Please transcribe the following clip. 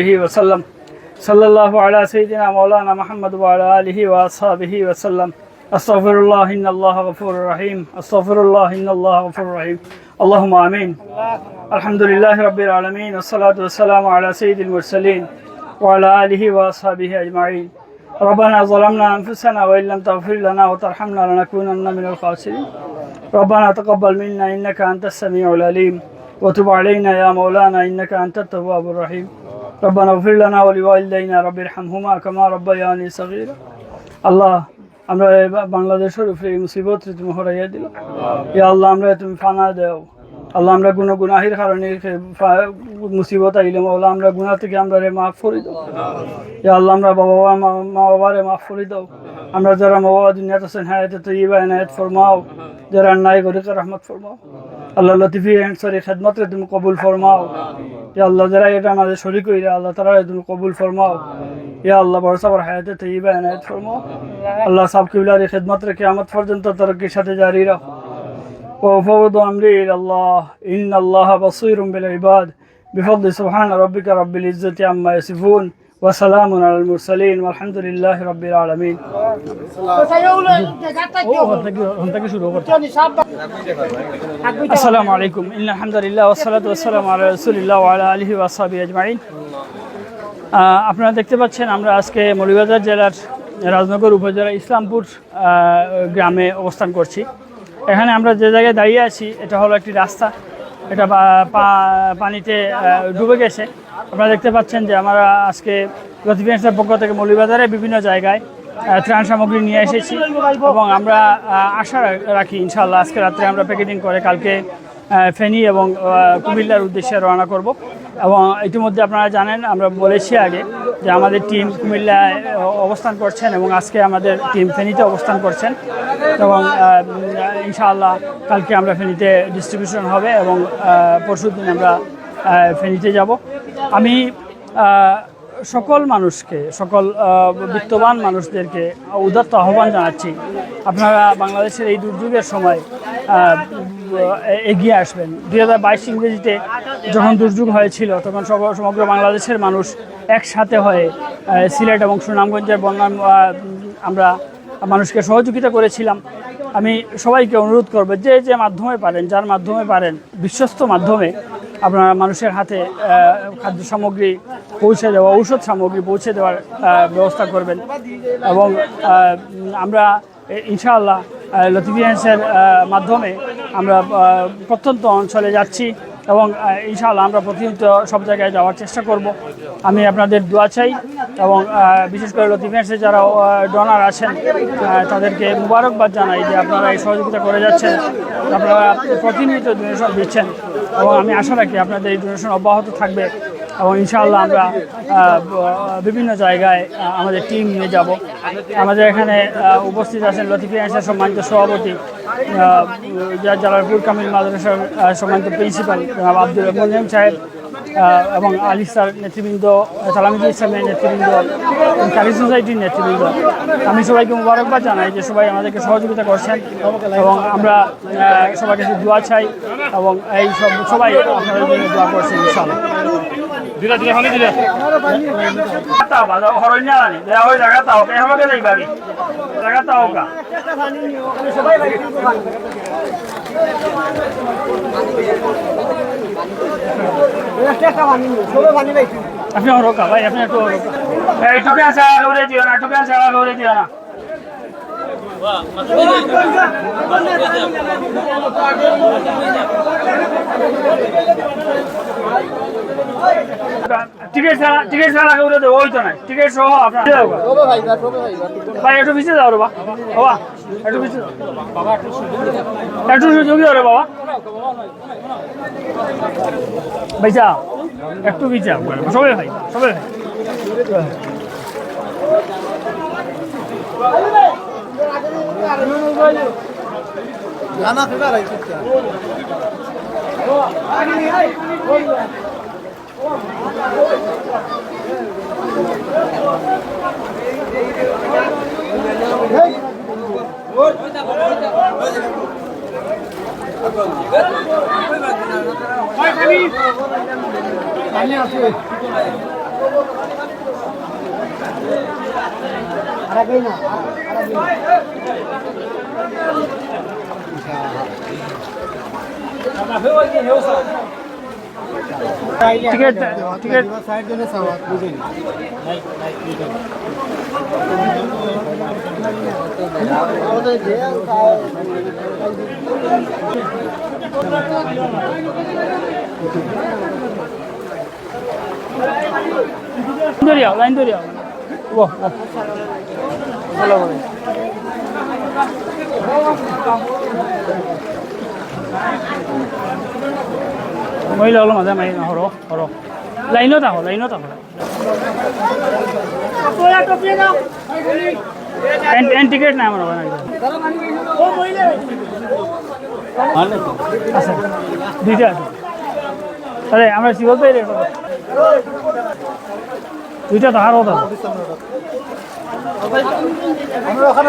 وسلم. صلى الله على سيدنا مولانا محمد وعلى آله وأصحابه وسلم. أستغفر الله إن الله غفور رحيم. أستغفر الله إن الله غفور رحيم. اللهم آمين. الحمد لله رب العالمين والصلاة والسلام على سيد المرسلين وعلى آله وأصحابه أجمعين. ربنا ظلمنا أنفسنا وإن لم تغفر لنا وترحمنا لنكونن من الخاسرين. ربنا تقبل منا إنك أنت السميع العليم. وتب علينا يا مولانا إنك أنت التواب الرحيم. ربنا اغفر لنا ولوالدينا رب ارحمهما كما ربياني صغيرا الله আমরা এই বা- বাংলাদেশের উপরে এই মুসিবত তুমি হরাইয়া দিল ইয়া আল্লাহ আমরা তুমি ফানা দেও আল্লাহ আমরা গুণ গুনাহির কারণে মুসিবত আইলে মাওলা আমরা গুনাহ থেকে আমরা রে মাফ করে দাও। ইয়া আল্লাহ আমরা বাবা মা মা বাবারে মাফ করে দাও। আমরা যারা মা বাবা দুনিয়াতে আছেন হায়াতে তৈবা এনায়েত ফরমাও। যারা নাই গরিকে রহমত ফরমাও। আল্লাহ লতিফি অ্যান্সারি খেদমতে তুমি কবুল ফরমাও। ইয়া আল্লাহ যারা এটা আমাদের শরীর কইরা আল্লাহ তারা তুমি কবুল ফরমাও। ইয়া আল্লাহ বড় সবার হায়াতে তৈবা এনায়েত ফরমাও। আল্লাহ সাব কিবলার খেদমত রেখে আমার পর্যন্ত তরক্কির সাথে জারি রাখো। وفوض أمري إلى الله إن الله بصير بالعباد بفضل سبحان ربك رب العزة عما يصفون وسلام على المرسلين والحمد لله رب العالمين السلام عليكم إن الحمد لله والصلاة والسلام على رسول الله وعلى آله وأصحابه أجمعين আহ, আপনারা দেখতে পাচ্ছেন আমরা আজকে মৌলভীবাজার জেলার রাজনগর উপজেলা ইসলামপুর আহ, গ্রামে অবস্থান করছি এখানে আমরা যে জায়গায় দাঁড়িয়ে আছি, এটা হলো একটি রাস্তা। এটা পানিতে ডুবে গেছে। আপনারা দেখতে পাচ্ছেন যে আমরা আজকে লতিফিয়ান্সের পক্ষ থেকে মৌলিবাজারে বিভিন্ন জায়গায় ত্রাণ সামগ্রী নিয়ে এসেছি। এবং আমরা আশা রাখি ইনশাল্লাহ আজকে রাত্রে আমরা প্যাকেটিং করে কালকে ফেনী এবং কুমিল্লার উদ্দেশ্যে রওনা করব। এবং ইতিমধ্যে আপনারা জানেন, আমরা বলেছি আগে যে আমাদের টিম কুমিল্লায় অবস্থান করছেন এবং আজকে আমাদের টিম ফেনীতে অবস্থান করছেন। এবং ইনশাআল্লাহ কালকে আমরা ফেনীতে ডিস্ট্রিবিউশন হবে এবং পরশু দিন আমরা ফেনীতে যাব। আমি সকল মানুষকে, সকল বিত্তবান মানুষদেরকে উদাত্ত আহ্বান জানাচ্ছি। আপনারা বাংলাদেশের এই দুর্যোগের সময় এগিয়ে আসবেন। দুই হাজার বাইশ ইংরেজিতে যখন দুর্যোগ হয়েছিল, তখন সমগ্র বাংলাদেশের মানুষ একসাথে হয়ে সিলেট এবং সুনামগঞ্জের বন্যা আমরা মানুষকে সহযোগিতা করেছিলাম। আমি সবাইকে অনুরোধ করব, যে যে মাধ্যমে পারেন, যার মাধ্যমে পারেন, বিশ্বস্ত মাধ্যমে আপনারা মানুষের হাতে খাদ্য সামগ্রী পৌঁছে দেওয়া, ঔষধ সামগ্রী পৌঁছে দেওয়ার ব্যবস্থা করবেন। এবং আমরা ইনশাআল্লাহ লতিফিয়ান্সের মাধ্যমে আমরা প্রত্যন্ত অঞ্চলে যাচ্ছি এবং ইনশাআল্লাহ আমরা প্রতিনিয়ত সব জায়গায় যাওয়ার চেষ্টা করব। আমি আপনাদের দোয়া চাই এবং বিশেষ করে লতিফিয়ান্সে যারা ডোনার আছেন তাদেরকে মুবারকবাদ জানাই যে আপনারা এই সহযোগিতা করে যাচ্ছেন। আপনারা প্রতিনিয়ত ডোনেশন দিচ্ছেন এবং আমি আশা রাখি আপনাদের এই ডোনেশন অব্যাহত থাকবে। এবং ইনশাআল্লাহ আমরা বিভিন্ন জায়গায় আমাদের টিম নিয়ে যাব। আমাদের এখানে উপস্থিত আছেন লতিফিয়ান্সের সম্মানিত সভাপতি জালালপুর কামিল মাদ্রাসার সম্মানিত প্রিন্সিপাল জনাব আব্দুল মোলিম সাহেব এবং এবং আলিসার নেতৃবৃন্দ সালামিদুল ইসলামের নেতৃবৃন্দ কারি সোসাইটির নেতৃবৃন্দ। আমি সবাইকে মুবারকবাদ জানাই যে সবাই আমাদেরকে সহযোগিতা করছেন, এবং আমরা সবার কাছে দোয়া চাই, এবং এই সব সবাই আপনাদের জন্য দোয়া করছেন দিলা দিলা খালি দিলা। তাও বাজা হরণ্যা জানি। দেয়া হয়ে জায়গা তাও কে হবে দেই বাড়ি? জায়গা তাও কা আপনি হরকা ভাই, আপনি একটু হরকা এই টুকে আছে আগে দিও না টুকে আছে আগে দিও না। টিকিট ছাড়া টিকিট ছাড়া উঠে দেবো ওই তো নাই। টিকিট সহ আপনার ভাই একটু পিছিয়ে যাও রে বা। বাবা একটু পিছিয়ে। একটু সুযোগ রে বাবা। ভাইসা একটু পিছিয়ে সবাই ভাই সবাই ভাই। ফেবার আছে পানি আছে টিকিট টিকিট ধরে যাও লাইন ধরে যাও ও ও ভালো করে। মহিলা হলো মাজে মাৰি নহৰ সৰ লাইনত আহ লাইনত আহ টিকেট নাই ওখানে আছে। দুইটা আছে। আরে আমরা শিবল পাই রে দুইটা তাহার কথা আমরা ওখানে